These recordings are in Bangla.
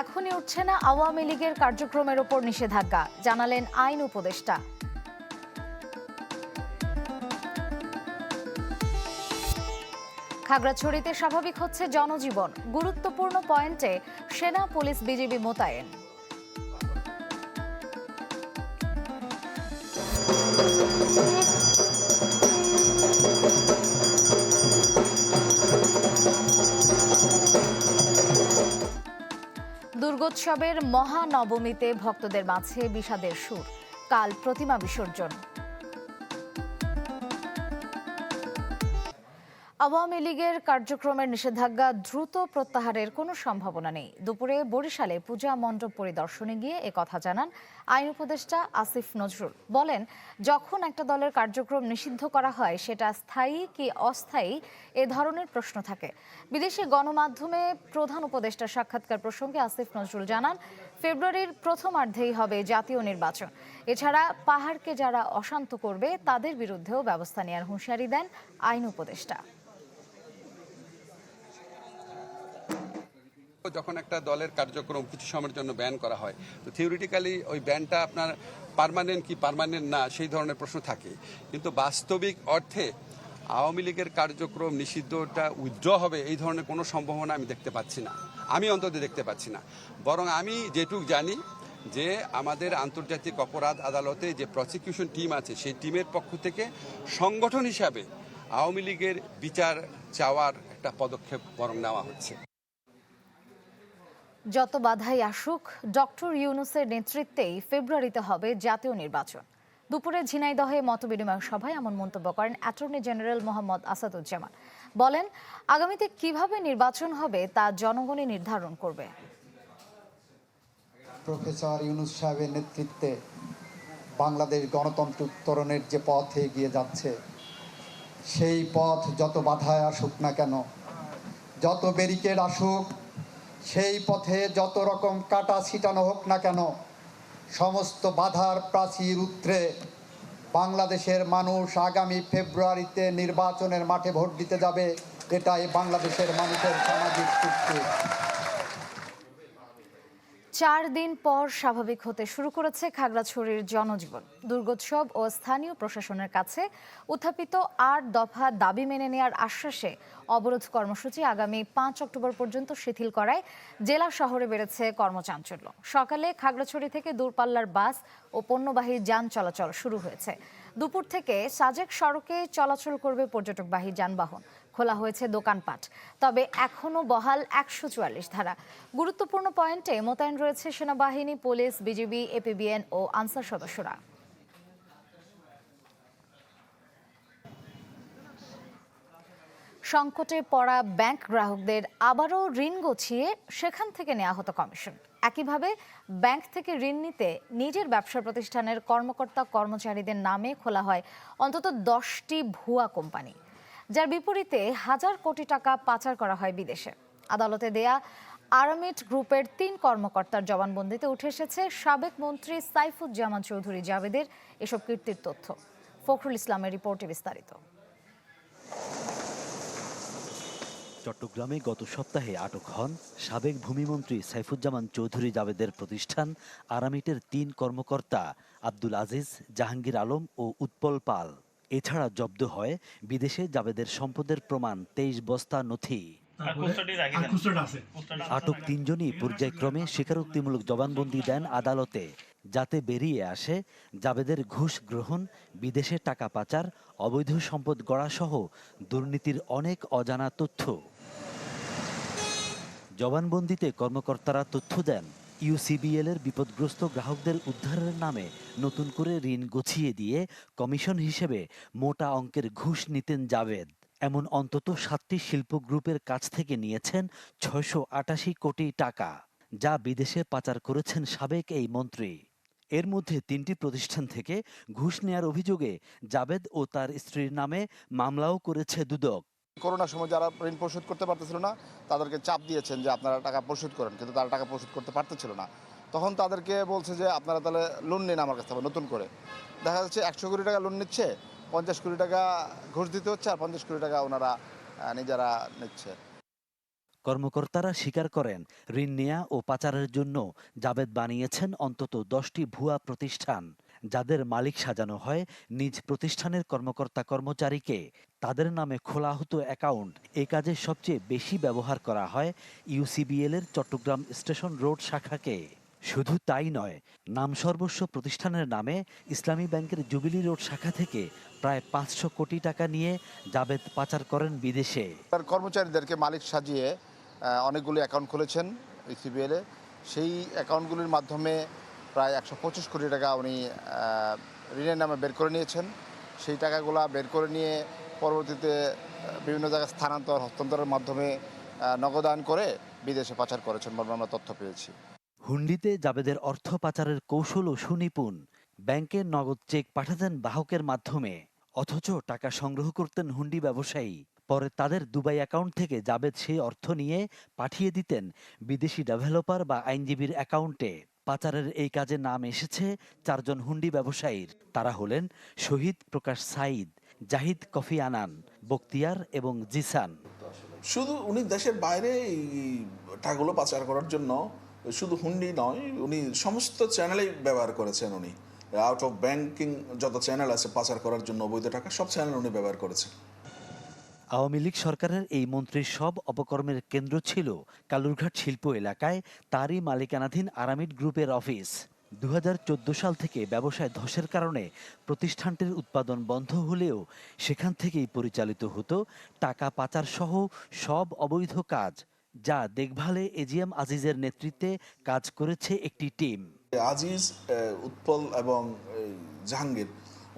এখনই উঠছে না আওয়ামী লীগের কার্যক্রমের ওপর নিষেধাজ্ঞা, জানালেন আইন উপদেষ্টা। খাগড়াছড়িতে স্বাভাবিক হচ্ছে জনজীবন। গুরুত্বপূর্ণ পয়েন্টে সেনা, পুলিশ, বিজিবি মোতায়েন। দুর্গোৎসবের মহানবমীতে ভক্তদের মাঝে বিষাদের সুর। কাল প্রতিমা বিসর্জন। আওয়ামী লীগের কার্যক্রমের নিষেধাজ্ঞা দ্রুত প্রত্যাহারের কোনো সম্ভাবনা নেই। দুপুরে বরিশালে পূজা মণ্ডপ পরিদর্শনে গিয়ে কথা জানান আইন উপদেষ্টা আসিফ নজরুল। বলেন, যখন একটা দলের কার্যক্রম নিষিদ্ধ করা হয়, সেটা স্থায়ী কি অস্থায়ী এ ধরনের প্রশ্ন থাকে। বিদেশি গণমাধ্যমে প্রধান উপদেষ্টা সাক্ষাৎকার প্রসঙ্গে আসিফ নজরুল জানান, ফেব্রুয়ারির প্রথমার্ধেই হবে জাতীয় নির্বাচন। এছাড়া পাহাড়কে যারা অশান্ত করবে, তাদের বিরুদ্ধেও ব্যবস্থা নেওয়ার হুঁশিয়ারি দেন আইন উপদেষ্টা। যখন একটা দলের কার্যক্রম কিছু সময়ের জন্য ব্যান করা হয়, তো থিওরিটিক্যালি ওই ব্যানটা আপনার পার্মানেন্ট কি পার্মানেন্ট না, সেই ধরনের প্রশ্ন থাকে। কিন্তু বাস্তবিক অর্থে আওয়ামী লীগের কার্যক্রম নিষিদ্ধটা উইথড্র হবে, এই ধরনের কোনো সম্ভাবনা আমি দেখতে পাচ্ছি না। আমি অন্তত দেখতে পাচ্ছি না। বরং আমি যেটুক জানি যে আমাদের আন্তর্জাতিক অপরাধ আদালতে যে প্রসিকিউশন টিম আছে, সেই টিমের পক্ষ থেকে সংগঠন হিসাবে আওয়ামী লীগের বিচার চাওয়ার একটা পদক্ষেপ বরং নেওয়া হচ্ছে। যত বাধাই আসুক, ডক্টর ইউনুসের নেতৃত্বেই ফেব্রুয়ারিতে হবে জাতীয় নির্বাচন। দুপুরে ঝিনাইদহে মতবিনিময় সভায় এমন মন্তব্য করেন অ্যাটর্নি জেনারেল মোহাম্মদ আসাদুজ্জামান। বলেন, আগামীতে কীভাবে নির্বাচন হবে তা জনগণই নির্ধারণ করবে। প্রফেসর ইউনুস সাহেবের নেতৃত্বে বাংলাদেশ গণতন্ত্র উত্তরণের যে পথে এগিয়ে যাচ্ছে, সেই পথ যত বাধায় আসুক না কেন, যত ব্যারিকেড আসুক সেই পথে যত রকম কাটা ছিটানো হোক না কেন, সমস্ত বাধার প্রাচীর উত্রে বাংলাদেশের মানুষ আগামী ফেব্রুয়ারিতে নির্বাচনের মাঠে ভোট দিতে যাবে, এটাই বাংলাদেশের মানুষের সামাজিক চুক্তি। চার দিন পর স্বাভাবিক হতে শুরু করেছে খাগড়াছড়ির জনজীবন। দুর্গোৎসব ও স্থানীয় প্রশাসনের কাছে উত্থাপিত আট দফা দাবি মেনে নেওয়ার আশ্বাসে অবরোধ কর্মসূচি আগামী পাঁচ অক্টোবর পর্যন্ত শিথিল করায় জেলা শহরে বেড়েছে কর্মচাঞ্চল্য। সকালে খাগড়াছড়ি থেকে দূরপাল্লার বাস ও পণ্যবাহী যান চলাচল শুরু হয়েছে। দুপুর থেকে সাজেক সড়কে চলাচল করবে পর্যটকবাহী যানবাহন। খোলা হয়েছে দোকানপাট। তবে এখনও বহাল একশো চুয়াল্লিশ ধারা। গুরুত্বপূর্ণ পয়েন্টে মোতায়েন রয়েছে সেনাবাহিনী, পুলিশ, বিজিবি, এপিবিএন ও আনসার সদস্যরা। সংকটে পড়া ব্যাংক গ্রাহকদের আবারও ঋণ গছিয়ে সেখান থেকে নেওয়া হতো কমিশন। একইভাবে ব্যাংক থেকে ঋণ নিতে নিজের ব্যবসা প্রতিষ্ঠানের কর্মকর্তা কর্মচারীদের নামে খোলা হয় অন্তত দশটি ভুয়া কোম্পানি। যার বিপরীতে হাজার কোটি টাকা পাচার করা হয় বিদেশে। আদালতে দেয়া আরামিট গ্রুপের তিন কর্মকর্তার জবানবন্দিতে উঠে এসেছে সাবেক মন্ত্রী সাইফুজ্জামান চৌধুরী জাভেদের এসব কীর্তির তথ্য। ফখরুল ইসলামের রিপোর্টে বিস্তারিত। চট্টগ্রামে গত সপ্তাহে আটক হন সাবেক ভূমিমন্ত্রী সাইফুজ্জামান চৌধুরী জাবেদের প্রতিষ্ঠান আরামিটের তিন কর্মকর্তা আব্দুল আজিজ, জাহাঙ্গীর আলম ও উৎপল পাল। এছাড়া জব্দ হয় বিদেশে জাবেদের সম্পদের প্রমাণ তেইশ বস্তা নথি। আটক তিনজনই পর্যায়ক্রমে স্বীকারোক্তিমূলক জবানবন্দি দেন আদালতে যাতে বেরিয়ে আসে জাবেদের ঘুষ গ্রহণ বিদেশে টাকা পাচার অবৈধ সম্পদ গড়া সহ দুর্নীতির অনেক অজানা তথ্য। জবানবন্দিতে কর্মকর্তারা তথ্য দেন ইউসিবিএল এর বিপদগ্রস্ত গ্রাহকদের উদ্ধারের নামে নতুন করে ঋণ গুছিয়ে দিয়ে কমিশন হিসেবে মোটা অঙ্কের ঘুষ নিতেন জাভেদ। এমন অন্তত সাতটি শিল্প গ্রুপের কাছ থেকে নিয়েছেন ছয়শো আটাশি কোটি টাকা, যা বিদেশে পাচার করেছেন সাবেক এই মন্ত্রী। এর মধ্যে তিনটি প্রতিষ্ঠান থেকে ঘুষ নেয়ার অভিযোগে জাবেদ ও তার স্ত্রীর নামে মামলাও করেছে দুদক। করোনার সময় যারা ঋণ পরিশোধ করতে পারতেছিল না, তাদেরকে চাপ দিয়েছেন যে আপনারা টাকা পরিশোধ করেন, কিন্তু তারা টাকা পরিশোধ করতে পারতেছিল না। তখন তাদেরকে বলছে যে, আপনারা তাহলে লোন নিন আমার কাছ থেকে নতুন করে। দেখা যাচ্ছে একশো কোটি টাকা লোন নিচ্ছে, পঞ্চাশ কোটি টাকা ঘুষ দিতে হচ্ছে, আর পঞ্চাশ কোটি টাকা ওনারা নিজেরা নিচ্ছে। কর্মকর্তারা স্বীকার করেন, ঋণ নেয়া ও পাচারের জন্য জাবেদ বানিয়েছেন অন্তত দশটি ভুয়া প্রতিষ্ঠান। যাদের মালিক সাজানো হয় নিজ প্রতিষ্ঠানের কর্মকর্তা কর্মচারীকে। তাদের নামে খোলা হতো অ্যাকাউন্ট। এ কাজে সবচেয়ে বেশি ব্যবহার করা হয় ইউসিবিএল এর চট্টগ্রাম স্টেশন রোড শাখাকে। শুধু তাই নয়, নাম সর্বস্ব প্রতিষ্ঠানের নামে ইসলামী ব্যাংকের জুবিলি রোড শাখা থেকে প্রায় পাঁচশো কোটি টাকা নিয়ে জাবেদ পাচার করেন বিদেশে। কর্মচারীদেরকে মালিক সাজিয়ে অনেকগুলো অ্যাকাউন্ট খুলেছেন ইসিবিএল সেই অ্যাকাউন্টগুলির মাধ্যমে প্রায় একশো পঁচিশ কোটি টাকা উনি ঋণের নামে বের করে নিয়েছেন। সেই টাকাগুলা বের করে নিয়ে পরবর্তীতে বিভিন্ন জায়গায় স্থানান্তর হস্তান্তরের মাধ্যমে আহ, নগদায়ন করে বিদেশে পাচার করেছেন বলে আমরা তথ্য পেয়েছি। হুন্ডিতে জাবেদের অর্থ পাচারের কৌশলও সুনিপুণ। ব্যাংকে নগদ চেক পাঠাতেন বাহকের মাধ্যমে অথচ টাকা সংগ্রহ করতেন হুন্ডি ব্যবসায়ী। পরে তাদের দুবাই অ্যাকাউন্ট থেকে জাবেদ সেই অর্থ নিয়ে পাঠিয়ে দিতেন বিদেশি ডেভেলপার বা আইনজীবীর অ্যাকাউন্টে। পাচারের এই কাজে নাম এসেছে চারজন হুন্ডি ব্যবসায়ীর। তারা হলেন শহীদ প্রকাশ সাইদ জাহিদ কফি আনান বক্তিয়ার এবং জিসান। শুধু উনি দেশের বাইরে টাকাগুলো পাচার করার জন্য শুধু হুন্ডি নয়, উনি সমস্ত চ্যানেলেই ব্যবহার করেছেন উনি। আউট অফ ব্যাংকিং যত চ্যানেল আছে পাচার করার জন্য অবৈধ টাকা, সব চ্যানেল উনি ব্যবহার করেছেন। আওয়ামী লীগ সরকারের এই মন্ত্রীর সব অপকর্মের কেন্দ্র ছিল কালুরঘাট শিল্প এলাকায় তারই মালিকানাধীন আরামিড গ্রুপের অফিস। দুহাজার চোদ্দ সাল থেকে ব্যবসায় ধসের কারণে প্রতিষ্ঠানটির উৎপাদন বন্ধ হলেও সেখান থেকেই পরিচালিত হতো টাকা পাচার সহ সব অবৈধ কাজ, যা দেখভালে এজিএম আজিজের নেতৃত্বে কাজ করেছে একটি টিম। আজিজ উৎপল এবং জাহাঙ্গীর,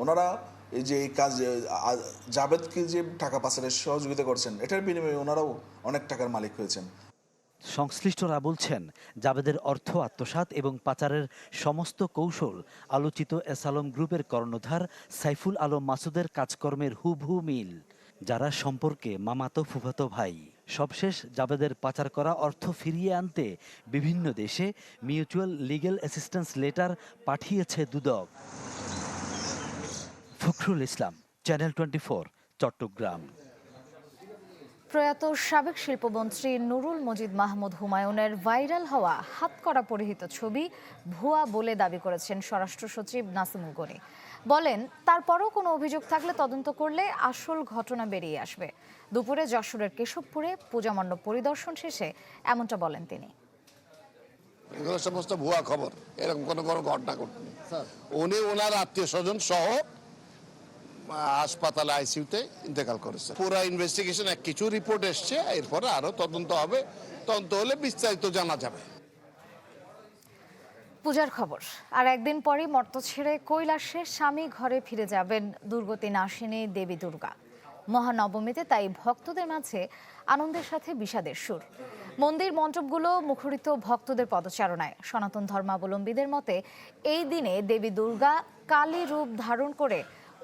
ওনারা এই যে এই কাজ জাবেদকে যে টাকা পাচারের সহযোগিতা করছেন, এটার বিনিময়ে ওনারাও অনেক টাকার মালিক হয়েছেন। সংশ্লিষ্টরা বলছেন, জাবেদের অর্থ আত্মসাৎ এবং পাচারের সমস্ত কৌশল আলোচিত এসালম গ্রুপের কর্ণধার সাইফুল আলম মাসুদের কাজকর্মের হুবহু মিল, যারা সম্পর্কে মামাতো ফুফাতো ভাই। সবশেষ, জাবেদের পাচার করা অর্থ ফিরিয়ে আনতে বিভিন্ন দেশে মিউচুয়াল লিগ্যাল অ্যাসিস্ট্যান্স লেটার পাঠিয়েছে দুদক। Fakhrul Islam channel twenty Chattogram. প্রয়াত সাবেক শিল্পমন্ত্রী নুরুল মজিদ মাহমুদ হুমায়ুনের ভাইরাল হওয়া হাতকড়া পরিহিত ছবি ভুয়া বলে দাবি করেছেন স্বরাষ্ট্র সচিব নাসিমুল গনি বলেন তারপরও কোনো অভিযোগ থাকলে তদন্ত করলে আসল ঘটনা বেরিয়ে আসবে। দুপুরে যশোরের কেশবপুরে পূজা মণ্ডপ পরিদর্শন শেষে এমনটা বলেন তিনি। এগুলো সমস্ত ভুয়া খবর। এরকম কোনো কোনো ঘটনা ঘটেনি। উনি ওনার আত্মীয় স্বজন সহ হাসপাতালে আইসিউতে ইন্তেকাল করেছে। পুরো ইনভেস্টিগেশন এক কিছু রিপোর্ট এসছে, এরপরে আরও তদন্ত হবে। তদন্ত হলে বিস্তারিত জানা যাবে। পূজার খবর, আর একদিন পরই মর্ত ছেড়ে কৈলাসে স্বামী ঘরে ফিরে যাবেন দুর্গতি নাশিনী দেবী দুর্গা। মহানবমীতে তাই ভক্তদের মাঝে আনন্দের সাথে বিষাদের সুর। মন্দির মণ্ডপগুলো মুখরিত ভক্তদের পদচারণায়। সনাতন ধর্মাবলম্বীদের মতে, এই দিনে দেবী দুর্গা কালী রূপ ধারণ করে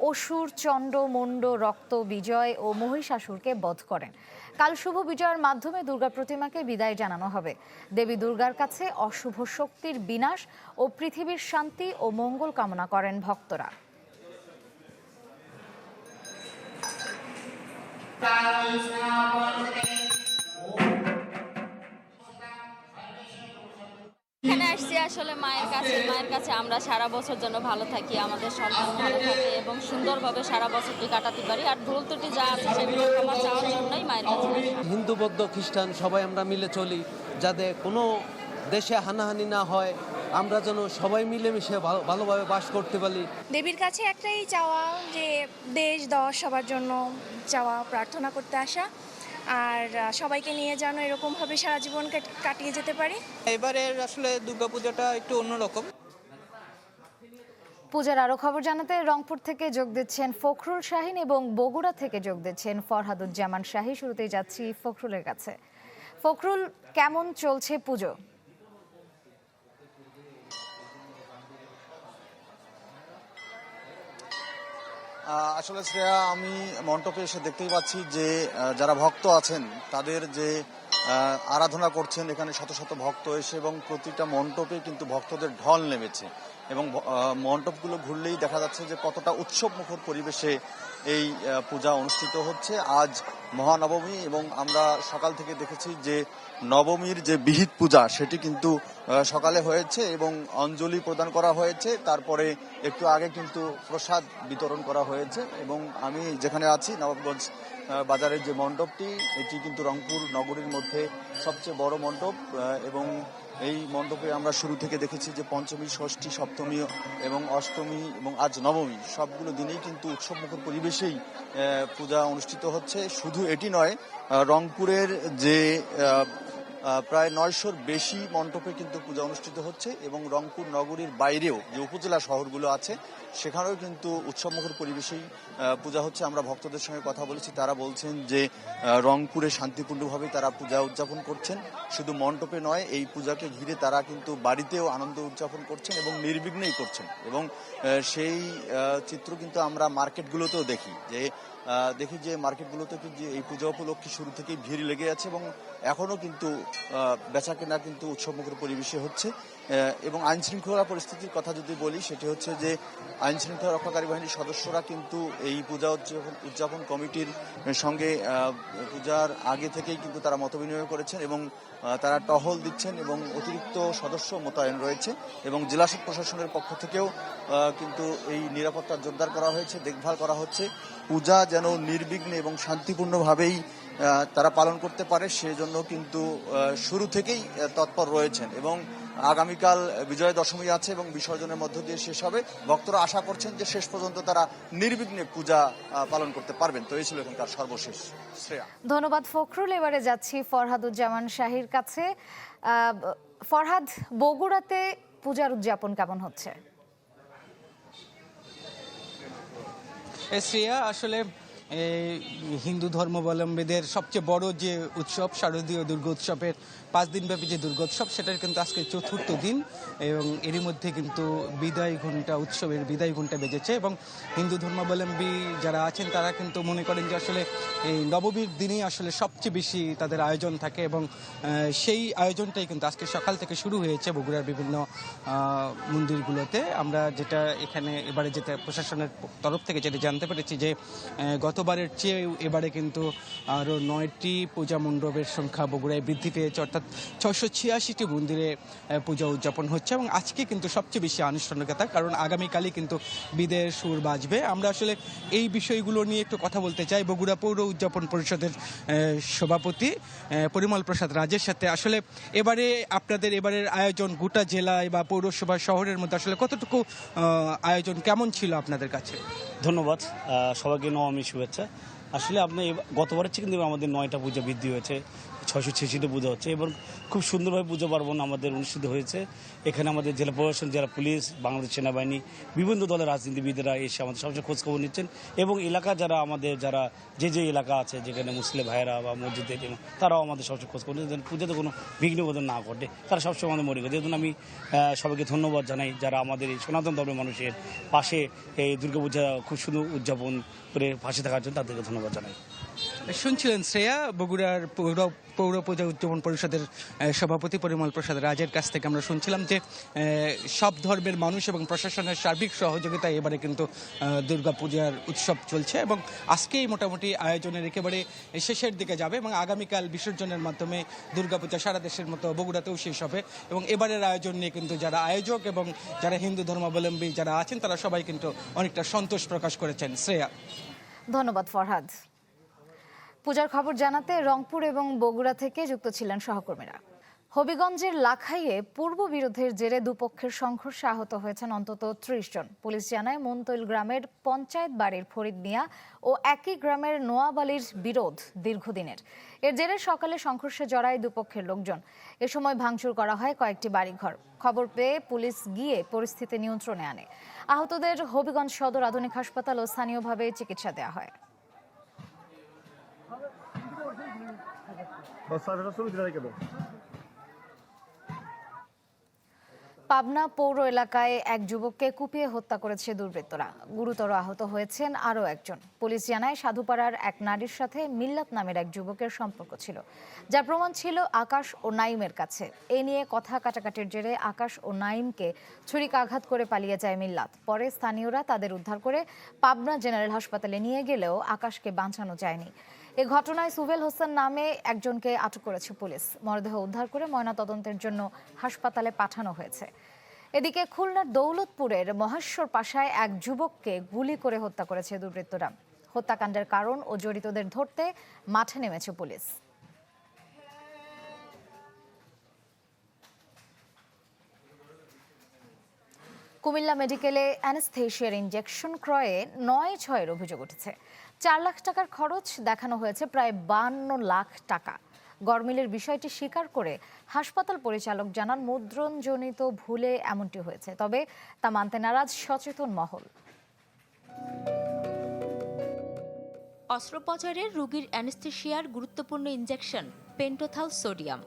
অসুর, চণ্ড, মণ্ড, রক্ত, বিজয় ও মহিষাসুরকে বধ করেন। কাল শুভ বিজয়ের মাধ্যমে দুর্গা প্রতিমাকে বিদায় জানানো হবে। দেবী দুর্গার কাছে অশুভ শক্তির বিনাশ ও পৃথিবীর শান্তি ও মঙ্গল কামনা করেন ভক্তরা। এখানে আসছি আসলে মায়ের কাছে মায়ের কাছে আমরা সারা বছর জন্য ভালো থাকি আমাদের সন্তান ভালো থাকে এবং সুন্দরভাবে সারা বছরটি কাটাতে পারি। আর ভুল ত্রুটি যা আছে সেগুলো ক্ষমা চাওয়ার জন্যই মায়ের কাছে হিন্দু বৌদ্ধ খ্রিস্টান সবাই আমরা মিলে চলি যাতে কোনো দেশে হানাহানি না হয় আমরা যেন সবাই মিলেমিশে ভালো- ভালোভাবে বাস করতে পারি। দেবীর কাছে একটাই চাওয়া যে দেশ দশ সবার জন্য চাওয়া প্রার্থনা করতে আসা। আর সবাইকে নিয়ে যেন এরকমভাবে সারা জীবন কাটিয়ে যেতে পারি। এবারে আসলে দুর্গাপূজাটা একটু অন্যরকম। পূজার আরও খবর জানাতে রংপুর থেকে যোগ দিচ্ছেন ফখরুল শাহিন এবং বগুড়া থেকে যোগ দিচ্ছেন ফরহাদুজ্জামান শাহী। শুরুতেই যাচ্ছি ফখরুলের কাছে। ফখরুল কেমন চলছে পুজো? আসলে শ্রেয়া, আমি মণ্ডপে এসে দেখতেই পাচ্ছি যে যারা ভক্ত আছেন, তাদের যে আরাধনা করছেন, এখানে শত শত ভক্ত এসে এবং প্রতিটা মণ্ডপে কিন্তু ভক্তদের ঢল নেমেছে। এবং মণ্ডপগুলো ঘুরলেই দেখা যাচ্ছে যে, কতটা উৎসব মুখর পরিবেশে এই পূজা অনুষ্ঠিত হচ্ছে। আজ মহানবমী এবং আমরা সকাল থেকে দেখেছি যে নবমীর যে বিহিত পূজা, সেটি কিন্তু সকালে হয়েছে এবং অঞ্জলি প্রদান করা হয়েছে। তারপরে একটু আগে কিন্তু প্রসাদ বিতরণ করা হয়েছে এবং আমি যেখানে আছি, নবাবগঞ্জ বাজারের যে মণ্ডপটি, এটি কিন্তু রংপুর নগরীর মধ্যে সবচেয়ে বড় মণ্ডপ এবং এই মণ্ডপে আমরা শুরু থেকে দেখেছি যে পঞ্চমী, ষষ্ঠী, সপ্তমী এবং অষ্টমী এবং আজ নবমী সবগুলো দিনেই কিন্তু উৎসবমুখর পরিবেশেই পূজা অনুষ্ঠিত হচ্ছে। শুধু এটি নয় রংপুরের যে প্রায় নয়শোর বেশি মণ্ডপে কিন্তু পূজা অনুষ্ঠিত হচ্ছে এবং রংপুর নগরীর বাইরেও যে উপজেলা শহরগুলো আছে, সেখানেও কিন্তু উৎসবমুখর পরিবেশেই পূজা হচ্ছে, আমরা ভক্তদের সঙ্গে কথা বলেছি, তারা বলছেন যে রংপুরে শান্তিপূর্ণভাবে তারা পূজা উদযাপন করছেন। শুধু মণ্ডপে নয়, এই পূজাকে ঘিরে তারা কিন্তু বাড়িতেও আনন্দ উদযাপন করছেন এবং নির্বিঘ্নেই করছেন। এবং সেই চিত্র কিন্তু আমরা মার্কেটগুলোতেও দেখি যে দেখি যে মার্কেটগুলোতে কিন্তু এই পূজা উপলক্ষে শুরু থেকেই ভিড় লেগে আছে এবং এখনও কিন্তু বেচা কেনা কিন্তু উৎসবমুখর পরিবেশে হচ্ছে। এবং আইন শৃঙ্খলা পরিস্থিতির কথা যদি বলি, সেটি হচ্ছে যে আইন শৃঙ্খলা রক্ষাকারী বাহিনীর সদস্যরা কিন্তু এই পূজা উদযাপন কমিটির সঙ্গে পূজার আগে থেকেই কিন্তু তারা মতবিনিময় করেছেন এবং তারা টহল দিচ্ছেন এবং অতিরিক্ত সদস্য মোতায়েন রয়েছে এবং জেলা প্রশাসনের পক্ষ থেকেও কিন্তু এই নিরাপত্তা জোরদার করা হয়েছে, দেখভাল করা হচ্ছে। পূজা যেন নির্বিঘ্নে এবং শান্তিপূর্ণভাবেই তারা পালন করতে পারে, সেজন্য কিন্তু শুরু থেকেই তৎপর রয়েছেন এবং আগামীকাল বিজয় দশমী আছে এবং বিসর্জনের মধ্য দিয়ে শেষ হবে। ভক্তরা আশা করছেন যে শেষ পর্যন্ত তারা নির্বিঘ্নে পূজা পালন করতে পারবেন। তো এই ছিল এখানকার সর্বশেষ শ্রেয়া। ধন্যবাদ ফখরুল। এবারে যাচ্ছি ফরহাদুজ্জামান শাহির কাছে। আহ, ফরহাদ বগুড়াতে পূজার উদযাপন কেমন হচ্ছে? এ শ্রেয়া আসলে এই হিন্দু ধর্মাবলম্বীদের সবচেয়ে বড় যে উৎসব শারদীয় দুর্গোৎসবের পাঁচ দিনব্যাপী যে দুর্গোৎসব, সেটার কিন্তু আজকে চতুর্থ দিন এবং এরই মধ্যে কিন্তু বিদায় ঘণ্টা উৎসবের বিদায় ঘণ্টা বেজেছে এবং হিন্দু ধর্মাবলম্বী যারা আছেন, তারা কিন্তু মনে করেন যে আসলে এই নবমীর দিনেই আসলে সবচেয়ে বেশি তাদের আয়োজন থাকে এবং সেই আয়োজনটাই কিন্তু আজকে সকাল থেকে শুরু হয়েছে বগুড়ার বিভিন্ন মন্দিরগুলোতে। আমরা যেটা এখানে এবারে যেটা প্রশাসনের তরফ থেকে যেটা জানতে পেরেছি যে গতবারের চেয়ে এবারে কিন্তু আরও নয়টি পূজা মণ্ডপের সংখ্যা বগুড়ায় বৃদ্ধি পেয়েছে, অর্থাৎ ছশো ছিয়াশিটি মন্দিরে পূজা উদযাপন হচ্ছে এবং আজকে কিন্তু সবচেয়ে বেশি আনুষ্ঠানিকতা, কারণ আগামীকালই কিন্তু বিদের সুর বাজবে। আমরা আসলে এই বিষয়গুলো নিয়ে একটু কথা বলতে চাই। বগুড়া পৌর উদযাপন পরিষদের সভাপতি পরিমল প্রসাদ রাজের সাথে। আসলে এবারে আপনাদের এবারের আয়োজন গোটা জেলায় বা পৌরসভা শহরের মধ্যে আসলে কতটুকু আয়োজন কেমন ছিল আপনাদের কাছে? ধন্যবাদ সবাইকে নবমী শুভেচ্ছা। আসলে আপনি গতবারের চেয়ে কিন্তু আমাদের নয়টা পূজা বৃদ্ধি হয়েছে। ছশো ছেষট্টি পুজো হচ্ছে এবং খুব সুন্দরভাবে পুজো পার্বণ আমাদের অনুষ্ঠিত হয়েছে। এখানে আমাদের জেলা প্রশাসন, জেলা পুলিশ, বাংলাদেশ সেনাবাহিনী, বিভিন্ন দলের রাজনীতিবিদরা এসে আমাদের সবসময় খোঁজখবর নিচ্ছেন এবং এলাকা যারা আমাদের যারা যে যে এলাকা আছে, যেখানে মুসলিম ভাইয়েরা বা মসজিদের তারাও আমাদের সবসময় খোঁজখবর নিচ্ছেন। পুজোতে কোনো বিঘ্ন বোধন না ঘটে, তারা সবসময় আমাদের মনে করে। যেহেতু আমি সবাইকে ধন্যবাদ জানাই যারা আমাদের এই সনাতন ধর্মের মানুষের পাশে এই দুর্গাপূজা খুব সুন্দর উদযাপন করে পাশে থাকার জন্য, তাদেরকে ধন্যবাদ জানাই। শুনছিলেন শ্রেয়া বগুড়ার পৌর পূজা উদযাপন পরিষদের সভাপতি পরিমল প্রসাদ রাজের কাছ থেকে আমরা শুনছিলাম যে সব ধর্মের মানুষ এবং প্রশাসনের সার্বিক সহযোগিতায় এবারে কিন্তু দুর্গা পূজার উৎসব চলছে এবং আজকেই মোটামুটি আয়োজনের একেবারে শেষের দিকে যাবে এবং আগামীকাল বিসর্জনের মাধ্যমে দুর্গাপূজা সারা দেশের মতো বগুড়াতেও শেষ হবে এবং এবারের আয়োজন নিয়ে কিন্তু যারা আয়োজক এবং যারা হিন্দু ধর্মাবলম্বী যারা আছেন, তারা সবাই কিন্তু অনেকটা সন্তোষ প্রকাশ করেছেন। শ্রেয়া। ধন্যবাদ, ফরহাদ। পূজার খবর জানাতে রংপুর এবং বগুড়া থেকে যুক্ত ছিলেন সহকর্মীরা। হবিগঞ্জের লাখাইয়ে পূর্ব বিরোধের জেরে দুপক্ষের সংঘর্ষে আহত হয়েছেন অন্তত ত্রিশ জন। পুলিশ জানায়, মন্তৈল গ্রামের পঞ্চায়েত বাড়ির ফরিদ মিয়া ও একই গ্রামের নোয়াব আলীর বিরোধ দীর্ঘদিনের। এর জেরে সকালে সংঘর্ষে জড়ায় দুপক্ষের লোকজন। এ সময় ভাঙচুর করা হয় কয়েকটি বাড়িঘর। খবর পেয়ে পুলিশ গিয়ে পরিস্থিতি নিয়ন্ত্রণে আনে। আহতদের হবিগঞ্জ সদর আধুনিক হাসপাতাল ও স্থানীয়ভাবে চিকিৎসা দেওয়া হয়। পাবনা পৌর এলাকায় এক যুবককে কুপিয়ে হত্যা করেছে দুর্বৃত্তরা। গুরুতর আহত হয়েছেন আরও একজন। পুলিশ জানায়, সাধুপাড়ার এক নারীর সাথে মিল্লাত নামের এক যুবকের সম্পর্ক ছিল, যার প্রমাণ ছিল আকাশ ও নাইমের কাছে। এ নিয়ে কথা কাটাকাটির জেরে আকাশ ও নাইমকে ছুরিকাঘাত করে পালিয়ে যায় মিল্লাত। পরে স্থানীয়রা তাদের উদ্ধার করে পাবনা জেনারেল হাসপাতালে নিয়ে গেলেও আকাশকে বাঁচানো যায়নি। এ ঘটনায় সুবেল হোসেন নামে একজনকে আটক করেছে পুলিশ। মরদেহ উদ্ধার করে ময়নাতদন্তের জন্য হাসপাতালে পাঠানো হয়েছে। এদিকে খুলনার দৌলতপুরের মহেশ্বর পাশায় এক যুবককে গুলি করে হত্যা করেছে দুর্বৃত্তরা। হত্যাকাণ্ডের কারণ ও জড়িতদের ধরতে মাঠে নেমেছে পুলিশ। কুমিল্লা মেডিকেলে অ্যানেস্থেশিয়ার ইঞ্জেকশন ক্রয়ে নয় ছয়ের অভিযোগ উঠেছে। চার লাখ টাকার খরচ দেখানো হয়েছে প্রায় বান্ন লাখ টাকা। গরমিলের বিষয়টি স্বীকার করে হাসপাতাল পরিচালক জানান, মুদ্রণজনিত ভুলে এমনটি হয়েছে, তবে তা মানতে নারাজ সচেতন মহল। অস্ত্রোপচারের রোগীর অ্যানেস্থেশিয়ার গুরুত্বপূর্ণ ইনজেকশন, পেন্টোথাল সোডিয়াম।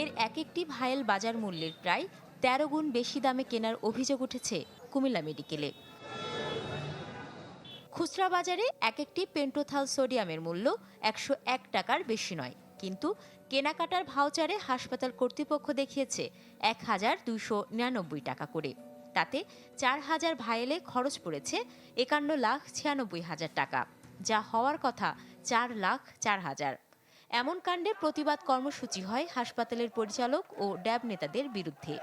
এর এক একটি ভায়েল বাজার মূল্যের প্রায় তেরো গুণ বেশি দামে কেনার অভিযোগ উঠেছে কুমিল্লা মেডিকেলে। খুচরা বাজারে এক একটি পেন্টোথাল সোডিয়ামের মূল্য একশো এক টাকার বেশি নয়। কিন্তু কেনাকাটার ভাউচারে হাসপাতাল কর্তৃপক্ষ দেখিয়েছে এক হাজার দুইশো নিরানব্বই টাকা করে। তাতে চার হাজার ভায়েলে খরচ পড়েছে একান্ন লাখ ছিয়ানব্বই হাজার টাকা, যা হওয়ার কথা চার লাখ চার হাজার। এমন কাণ্ডে প্রতিবাদ কর্মসূচি হয় হাসপাতালের পরিচালক ও ড্যাব নেতাদের বিরুদ্ধে।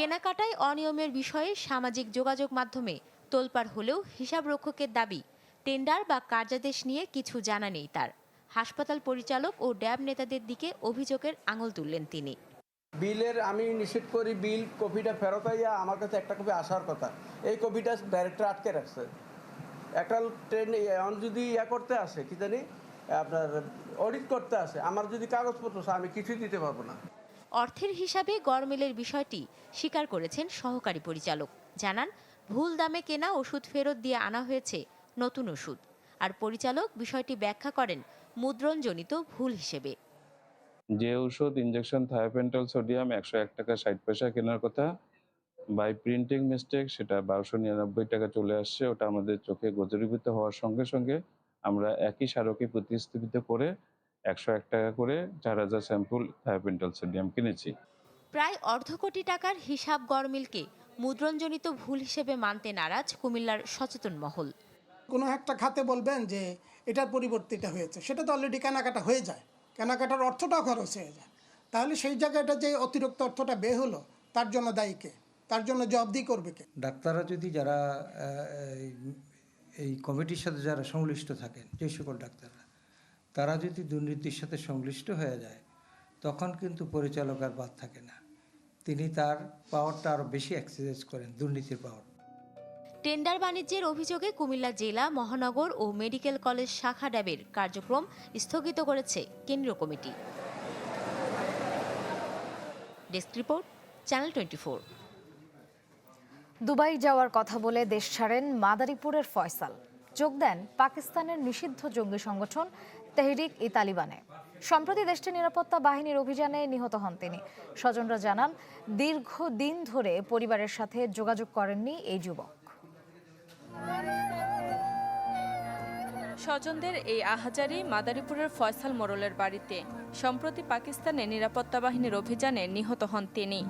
কেনাকাটায় অনিয়মের বিষয়ে সামাজিক যোগাযোগ মাধ্যমে তোলপাড় হলেও হিসাবরক্ষকের দাবি, টেন্ডার বা কার্যাদেশ নিয়ে কিছু জানা নেই তার। হাসপাতাল পরিচালক ও ড্যাব নেতাদের দিকে অভিযোগের আঙুল তুললেন তিনি। বিলের আমি নিষেধ করি বিল কপিটা ফেরত আইয়া আমার কাছে একটা কপি আসার কথা। এই কপিটা ডাইরেক্টর আটকে রাখছে। একটা ট্রেন যদি ইয়া করতে আসে, কি জানি, আপনার অডিট করতে আসে, আমার যদি কাগজপত্র আমি কিছুই দিতে পারব না। অর্থের হিসাবে গরমিলের বিষয়টি স্বীকার করেছেন সহকারী পরিচালক। জানান, ভুল দামে কেনা ওষুধ ফেরত দিয়ে আনা হয়েছে নতুন ওষুধ। আর পরিচালক বিষয়টি ব্যাখ্যা করেন মুদ্রণজনিত ভুল হিসেবে। যে ওষুধ ইনজেকশন থায়োপেন্টাল সোডিয়াম একশো এক টাকা ষাট পয়সা কেনার কথা বাই প্রিন্টিং মিস্টেক সেটা বারোশো নিরানব্বই টাকা চলে আসছে, ওটা আমাদের চোখে গোচরীভূত হওয়ার সঙ্গে সঙ্গে আমরা একই স্মারকে প্রতিস্থাপিত করে একশো এক টাকা করে চার হাজার স্যাম্পল থায়োপেন্টাল সোডিয়াম কিনেছি। প্রায় অর্ধ কোটি টাকার হিসাব গরমিলকে মুদ্রণজনিত ভুল হিসেবে মানতে নারাজ কুমিল্লার সচেতন মহল। কোনো একটা খাতে বলবেন যে এটার পরিবর্তে এটা হয়েছে সেটা তো অলরেডি কেনাকাটা হয়ে যায় কেনাকাটার অর্থটাও খরচ হয়ে যায়। তাহলে সেই জায়গাটা যে অতিরিক্ত অর্থটা বে হলো তার জন্য দায়ী কে? তার জন্য জবাবদি করবে কে? ডাক্তাররা যদি যারা এই- এই কমিটির সাথে যারা সংশ্লিষ্ট থাকেন যে সকল ডাক্তাররা তারা যদি দুর্নীতির সাথে সংশ্লিষ্ট হয়ে যায় তখন কিন্তু পরিচালক আর বাদ থাকে না। তিনি তার পাওয়ারটা আরও বেশি এক্সারসাইজ করেন দুর্নীতির পাওয়ার টেন্ডার বাণিজ্যের অভিযোগে কুমিল্লা জেলা মহানগর ও মেডিকেল কলেজ শাখা ড্যাবের কার্যক্রম স্থগিত করেছে কেন্দ্রীয় committee. Desk report channel twenty Dubai যাওয়ার কথা বলে দেশ ছাড়েন মাদারীপুরের ফয়সাল। যোগ দেন পাকিস্তানের নিষিদ্ধ জঙ্গি সংগঠন তেহরিক ই তালিবানে। সম্প্রতি দেশটির নিরাপত্তা বাহিনীর অভিযানে নিহত হন তিনি। স্বজনরা জানান দীর্ঘদিন ধরে পরিবারের সাথে যোগাযোগ করেননি এই যুবক। স্বজনদের এই আহাজারি মাদারীপুরের ফয়সাল মোড়লের বাড়িতে। সম্প্রতি পাকিস্তানে নিরাপত্তা বাহিনীর অভিযানে নিহত হন তিনি।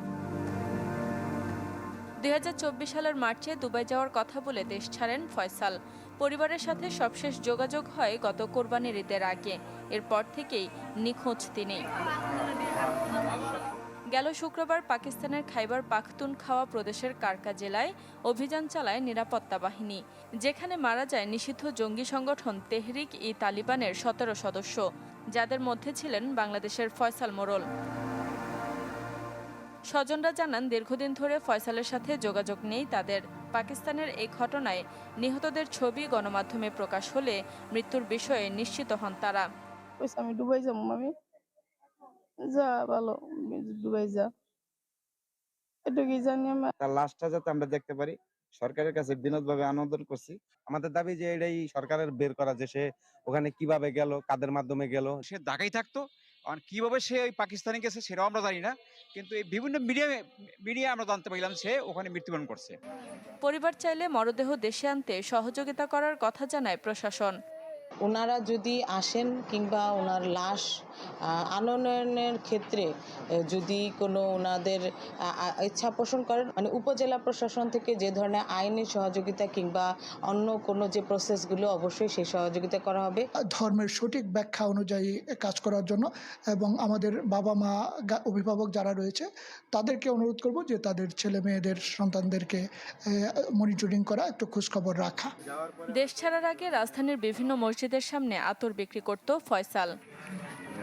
দুই হাজার চব্বিশ সালের মার্চে দুবাই যাওয়ার কথা বলে দেশ ছাড়েন ফয়সাল। পরিবারের সাথে সবশেষ যোগাযোগ হয় গত কোরবানির ঈদের আগে। এরপর থেকেই নিখোঁজ তিনি। গেল শুক্রবার পাকিস্তানের খাইবার পাখতুন খাওয়া প্রদেশের কারকা জেলায় অভিযান চালায় নিরাপত্তা বাহিনী। যেখানে মারা যায় নিষিদ্ধ জঙ্গি সংগঠন তেহরিক ই তালিবানের সতেরো সদস্য, যাদের মধ্যে ছিলেন বাংলাদেশের ফয়সাল মোরল। স্বজনরা জানান, দীর্ঘদিন ধরে ফয়সালের সাথে যোগাযোগ নেই তাদের। পাকিস্তানের এই ঘটনায় নিহতদের ছবি গণমাধ্যমে প্রকাশ হলে মৃত্যুর বিষয়ে নিশ্চিত হন তারা। আমি দুবাই যাব মামি। যা ভালো দুবাই যা। এটুকুই জানি আমি তার লাশটা যাতে আমরা দেখতে পারি সরকারের কাছে বিনোদভাবে আবেদন করছি। আমাদের দাবি যে এটাই সরকারের বের করা যে সে ওখানে কীভাবে গেল কাদের মাধ্যমে গেল। সে ঢাকায় থাকতো কীভাবে সে ওই পাকিস্তানে গেছে সেটাও আমরা জানি না কিন্তু এই বিভিন্ন মিডিয়া মিডিয়া আমরা জানতে পারলাম সে ওখানে মৃত্যুবরণ করছে। পরিবার চাইলে মরদেহ দেশে আনতে সহযোগিতা করার কথা জানায় প্রশাসন। ওনারা যদি আসেন কিংবা ওনার লাশ আনয়নের ক্ষেত্রে যদি কোনো ওনাদের ইচ্ছা পোষণ করেন মানে উপজেলা প্রশাসন থেকে যে ধরনের আইনি সহযোগিতা কিংবা অন্য কোনো যে প্রসেসগুলো অবশ্যই সেই সহযোগিতা করা হবে। ধর্মের সঠিক ব্যাখ্যা অনুযায়ী কাজ করার জন্য এবং আমাদের বাবা মা অভিভাবক যারা রয়েছে তাদেরকে অনুরোধ করব যে তাদের ছেলে মেয়েদের সন্তানদেরকে মনিটরিং করা একটু খোঁজখবর রাখা। দেশ ছাড়ার আগে রাজধানীর বিভিন্ন মসজিদের সামনে আতর বিক্রি করত Faisal.